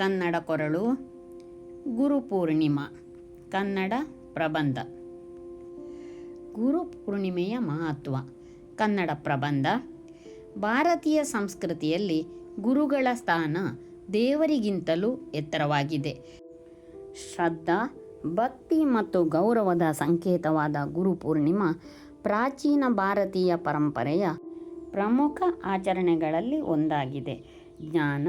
ಕನ್ನಡ ಕೊರಳು ಗುರುಪೂರ್ಣಿಮಾ ಕನ್ನಡ ಪ್ರಬಂಧ. ಗುರು ಪೂರ್ಣಿಮೆಯ ಮಹತ್ವ, ಕನ್ನಡ ಪ್ರಬಂಧ. ಭಾರತೀಯ ಸಂಸ್ಕೃತಿಯಲ್ಲಿ ಗುರುಗಳ ಸ್ಥಾನ ದೇವರಿಗಿಂತಲೂ ಎತ್ತರವಾಗಿದೆ. ಶ್ರದ್ಧಾ, ಭಕ್ತಿ ಮತ್ತು ಗೌರವದ ಸಂಕೇತವಾದ ಗುರುಪೂರ್ಣಿಮಾ ಪ್ರಾಚೀನ ಭಾರತೀಯ ಪರಂಪರೆಯ ಪ್ರಮುಖ ಆಚರಣೆಗಳಲ್ಲಿ ಒಂದಾಗಿದೆ. ಜ್ಞಾನ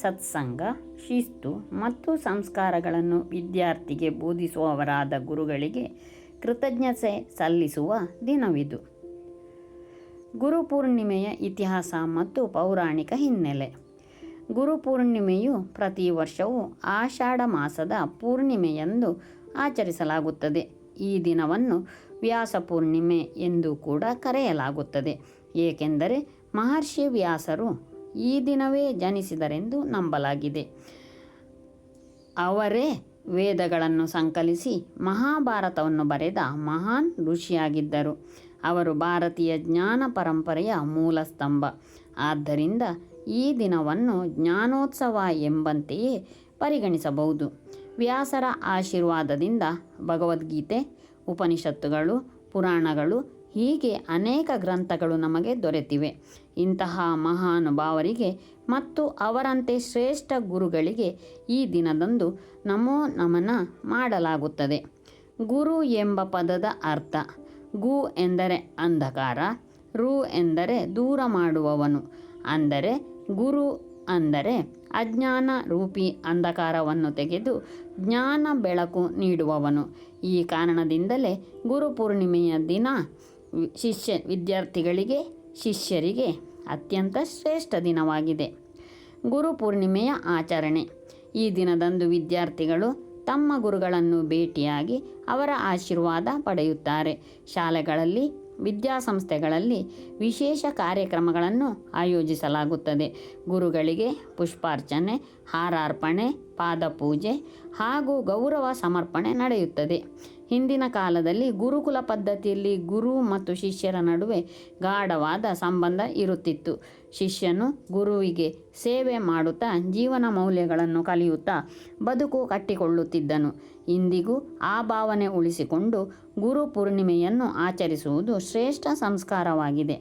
ಸತ್ಸಂಗ, ಶಿಸ್ತು ಮತ್ತು ಸಂಸ್ಕಾರಗಳನ್ನು ವಿದ್ಯಾರ್ಥಿಗೆ ಬೋಧಿಸುವವರಾದ ಗುರುಗಳಿಗೆ ಕೃತಜ್ಞತೆ ಸಲ್ಲಿಸುವ ದಿನವಿದು. ಗುರುಪೂರ್ಣಿಮೆಯ ಇತಿಹಾಸ ಮತ್ತು ಪೌರಾಣಿಕ ಹಿನ್ನೆಲೆ. ಗುರುಪೂರ್ಣಿಮೆಯು ಪ್ರತಿ ವರ್ಷವೂ ಆಷಾಢ ಮಾಸದ ಪೂರ್ಣಿಮೆಯಂದು ಆಚರಿಸಲಾಗುತ್ತದೆ. ಈ ದಿನವನ್ನು ವ್ಯಾಸ ಪೂರ್ಣಿಮೆ ಎಂದು ಕೂಡ ಕರೆಯಲಾಗುತ್ತದೆ. ಏಕೆಂದರೆ ಮಹರ್ಷಿ ವ್ಯಾಸರು ಈ ದಿನವೇ ಜನಿಸಿದರೆಂದು ನಂಬಲಾಗಿದೆ. ಅವರೇ ವೇದಗಳನ್ನು ಸಂಕಲಿಸಿ ಮಹಾಭಾರತವನ್ನು ಬರೆದ ಮಹಾನ್ ಋಷಿಯಾಗಿದ್ದರು. ಅವರು ಭಾರತೀಯ ಜ್ಞಾನ ಪರಂಪರೆಯ ಮೂಲ ಸ್ತಂಭ. ಆದ್ದರಿಂದ ಈ ದಿನವನ್ನು ಜ್ಞಾನೋತ್ಸವ ಎಂಬಂತೆಯೇ ಪರಿಗಣಿಸಬಹುದು. ವ್ಯಾಸರ ಆಶೀರ್ವಾದದಿಂದ ಭಗವದ್ಗೀತೆ, ಉಪನಿಷತ್ತುಗಳು, ಪುರಾಣಗಳು ಹೀಗೆ ಅನೇಕ ಗ್ರಂಥಗಳು ನಮಗೆ ದೊರೆತಿವೆ. ಇಂತಹ ಮಹಾನುಭಾವರಿಗೆ ಮತ್ತು ಅವರಂತೆ ಶ್ರೇಷ್ಠ ಗುರುಗಳಿಗೆ ಈ ದಿನದಂದು ನಮೋ ನಮನ ಮಾಡಲಾಗುತ್ತದೆ. ಗುರು ಎಂಬ ಪದದ ಅರ್ಥ, ಗು ಎಂದರೆ ಅಂಧಕಾರ, ರು ಎಂದರೆ ದೂರ ಮಾಡುವವನು, ಅಂದರೆ ಗುರು ಅಂದರೆ ಅಜ್ಞಾನ ರೂಪಿ ಅಂಧಕಾರವನ್ನು ತೆಗೆದು ಜ್ಞಾನ ಬೆಳಕು ನೀಡುವವನು. ಈ ಕಾರಣದಿಂದಲೇ ಗುರು ಪೂರ್ಣಿಮೆಯ ದಿನ ಶಿಷ್ಯ ವಿದ್ಯಾರ್ಥಿಗಳಿಗೆ, ಶಿಷ್ಯರಿಗೆ ಅತ್ಯಂತ ಶ್ರೇಷ್ಠ ದಿನವಾಗಿದೆ. ಗುರು ಪೂರ್ಣಿಮೆಯ ಆಚರಣೆ. ಈ ದಿನದಂದು ವಿದ್ಯಾರ್ಥಿಗಳು ತಮ್ಮ ಗುರುಗಳನ್ನು ಭೇಟಿಯಾಗಿ ಅವರ ಆಶೀರ್ವಾದ ಪಡೆಯುತ್ತಾರೆ. ಶಾಲೆಗಳಲ್ಲಿ, ವಿದ್ಯಾಸಂಸ್ಥೆಗಳಲ್ಲಿ ವಿಶೇಷ ಕಾರ್ಯಕ್ರಮಗಳನ್ನು ಆಯೋಜಿಸಲಾಗುತ್ತದೆ. ಗುರುಗಳಿಗೆ ಪುಷ್ಪಾರ್ಚನೆ, ಹಾರಾರ್ಪಣೆ, ಪಾದಪೂಜೆ ಹಾಗೂ ಗೌರವ ಸಮರ್ಪಣೆ ನಡೆಯುತ್ತದೆ. ಹಿಂದಿನ ಕಾಲದಲ್ಲಿ ಗುರುಕುಲ ಪದ್ಧತಿಯಲ್ಲಿ ಗುರು ಮತ್ತು ಶಿಷ್ಯರ ನಡುವೆ ಗಾಢವಾದ ಸಂಬಂಧ ಇರುತ್ತಿತ್ತು. ಶಿಷ್ಯನು ಗುರುವಿಗೆ ಸೇವೆ ಮಾಡುತ್ತಾ ಜೀವನ ಮೌಲ್ಯಗಳನ್ನು ಕಲಿಯುತ್ತಾ ಬದುಕು ಕಟ್ಟಿಕೊಳ್ಳುತ್ತಿದ್ದನು. ಇಂದಿಗೂ ಆ ಭಾವನೆ ಉಳಿಸಿಕೊಂಡು ಗುರು ಪೂರ್ಣಿಮೆಯನ್ನು ಆಚರಿಸುವುದು ಶ್ರೇಷ್ಠ ಸಂಸ್ಕಾರವಾಗಿದೆ.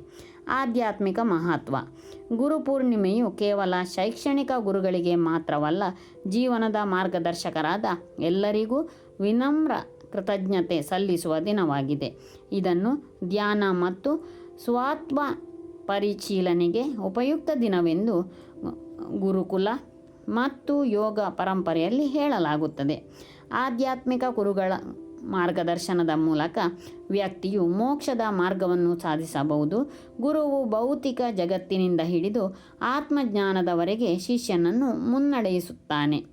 ಆಧ್ಯಾತ್ಮಿಕ ಮಹತ್ವ. ಗುರು ಪೂರ್ಣಿಮೆಯು ಕೇವಲ ಶೈಕ್ಷಣಿಕ ಗುರುಗಳಿಗೆ ಮಾತ್ರವಲ್ಲ, ಜೀವನದ ಮಾರ್ಗದರ್ಶಕರಾದ ಎಲ್ಲರಿಗೂ ವಿನಮ್ರ ಕೃತಜ್ಞತೆ ಸಲ್ಲಿಸುವ ದಿನವಾಗಿದೆ. ಇದನ್ನು ಧ್ಯಾನ ಮತ್ತು ಸ್ವಾತ್ಮ ಪರಿಶೀಲನೆಗೆ ಉಪಯುಕ್ತ ದಿನವೆಂದು ಗುರುಕುಲ ಮತ್ತು ಯೋಗ ಪರಂಪರೆಯಲ್ಲಿ ಹೇಳಲಾಗುತ್ತದೆ. ಆಧ್ಯಾತ್ಮಿಕ ಗುರುಗಳ ಮಾರ್ಗದರ್ಶನದ ಮೂಲಕ ವ್ಯಕ್ತಿಯು ಮೋಕ್ಷದ ಮಾರ್ಗವನ್ನು ಸಾಧಿಸಬಹುದು. ಗುರುವು ಭೌತಿಕ ಜಗತ್ತಿನಿಂದ ಹಿಡಿದು ಆತ್ಮಜ್ಞಾನದವರೆಗೆ ಶಿಷ್ಯನನ್ನು ಮುನ್ನಡೆಸುತ್ತಾನೆ.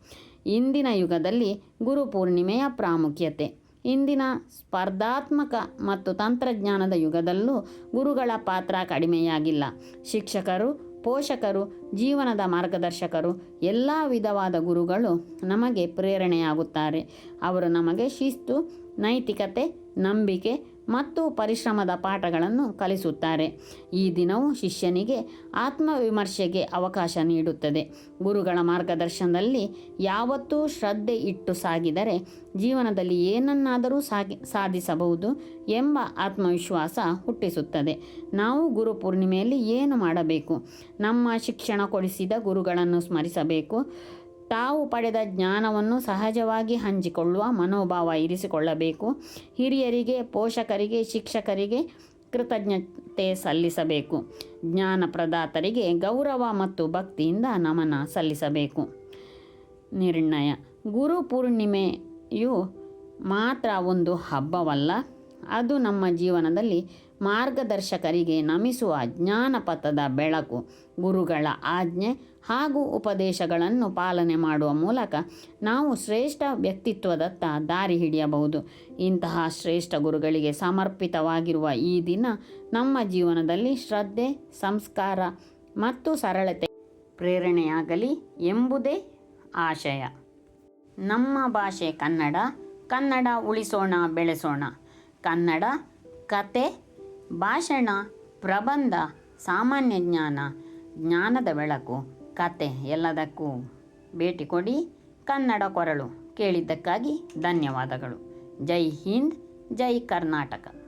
ಇಂದಿನ ಯುಗದಲ್ಲಿ ಗುರು ಪೂರ್ಣಿಮೆಯ ಪ್ರಾಮುಖ್ಯತೆ. ಇಂದಿನ ಸ್ಪರ್ಧಾತ್ಮಕ ಮತ್ತು ತಂತ್ರಜ್ಞಾನದ ಯುಗದಲ್ಲೂ ಗುರುಗಳ ಪಾತ್ರ ಕಡಿಮೆಯಾಗಿಲ್ಲ. ಶಿಕ್ಷಕರು, ಪೋಷಕರು, ಜೀವನದ ಮಾರ್ಗದರ್ಶಕರು, ಎಲ್ಲ ವಿಧವಾದ ಗುರುಗಳು ನಮಗೆ ಪ್ರೇರಣೆಯಾಗುತ್ತಾರೆ. ಅವರು ನಮಗೆ ಶಿಸ್ತು, ನೈತಿಕತೆ, ನಂಬಿಕೆ ಮತ್ತು ಪರಿಶ್ರಮದ ಪಾಠಗಳನ್ನು ಕಲಿಸುತ್ತಾರೆ. ಈ ದಿನವು ಶಿಷ್ಯನಿಗೆ ಆತ್ಮವಿಮರ್ಶೆಗೆ ಅವಕಾಶ ನೀಡುತ್ತದೆ. ಗುರುಗಳ ಮಾರ್ಗದರ್ಶನದಲ್ಲಿ ಯಾವತ್ತೂ ಶ್ರದ್ಧೆ ಇಟ್ಟು ಸಾಗಿದರೆ ಜೀವನದಲ್ಲಿ ಏನನ್ನಾದರೂ ಸಾಗಿ, ಸಾಧಿಸಬಹುದು ಎಂಬ ಆತ್ಮವಿಶ್ವಾಸ ಹುಟ್ಟಿಸುತ್ತದೆ. ನಾವು ಗುರು ಪೂರ್ಣಿಮೆಯಲ್ಲಿ ಏನು ಮಾಡಬೇಕು? ನಮ್ಮ ಶಿಕ್ಷಣ ಕೊಡಿಸಿದ ಗುರುಗಳನ್ನು ಸ್ಮರಿಸಬೇಕು. ತಾವು ಪಡೆದ ಜ್ಞಾನವನ್ನು ಸಹಜವಾಗಿ ಹಂಚಿಕೊಳ್ಳುವ ಮನೋಭಾವ ಇರಿಸಿಕೊಳ್ಳಬೇಕು. ಹಿರಿಯರಿಗೆ, ಪೋಷಕರಿಗೆ, ಶಿಕ್ಷಕರಿಗೆ ಕೃತಜ್ಞತೆ ಸಲ್ಲಿಸಬೇಕು. ಜ್ಞಾನ ಪ್ರದಾತರಿಗೆ ಗೌರವ ಮತ್ತು ಭಕ್ತಿಯಿಂದ ನಮನ ಸಲ್ಲಿಸಬೇಕು. ನಿರ್ಣಯ. ಗುರು ಪೂರ್ಣಿಮೆಯು ಮಾತ್ರ ಒಂದು ಹಬ್ಬವಲ್ಲ, ಅದು ನಮ್ಮ ಜೀವನದಲ್ಲಿ ಮಾರ್ಗದರ್ಶಕರಿಗೆ ನಮಿಸುವ ಜ್ಞಾನಪಥದ ಬೆಳಕು, ಗುರುಗಳ ಆಜ್ಞೆ ಹಾಗೂ ಉಪದೇಶಗಳನ್ನು ಪಾಲನೆ ಮಾಡುವ ಮೂಲಕ ನಾವು ಶ್ರೇಷ್ಠ ವ್ಯಕ್ತಿತ್ವದತ್ತ ದಾರಿ ಹಿಡಿಯಬಹುದು. ಇಂತಹ ಶ್ರೇಷ್ಠ ಗುರುಗಳಿಗೆ ಸಮರ್ಪಿತವಾಗಿರುವ ಈ ದಿನ ನಮ್ಮ ಜೀವನದಲ್ಲಿ ಶ್ರದ್ಧೆ, ಸಂಸ್ಕಾರ ಮತ್ತು ಸರಳತೆ ಪ್ರೇರಣೆಯಾಗಲಿ ಎಂಬುದೇ ಆಶಯ. ನಮ್ಮ ಭಾಷೆ ಕನ್ನಡ ಕನ್ನಡ ಉಳಿಸೋಣ, ಬೆಳೆಸೋಣ. ಕನ್ನಡ ಕತೆ ಭಾಷಣ, ಪ್ರಬಂಧ, ಸಾಮಾನ್ಯ ಜ್ಞಾನ, ಜ್ಞಾನದ ಬೆಳಕು, ಕತೆ ಎಲ್ಲದಕ್ಕೂ ಭೇಟಿ ಕೊಡಿ ಕನ್ನಡ ಕೊರಳು ಕೇಳಿದ್ದಕ್ಕಾಗಿ ಧನ್ಯವಾದಗಳು. ಜೈ ಹಿಂದ್, ಜೈ ಕರ್ನಾಟಕ.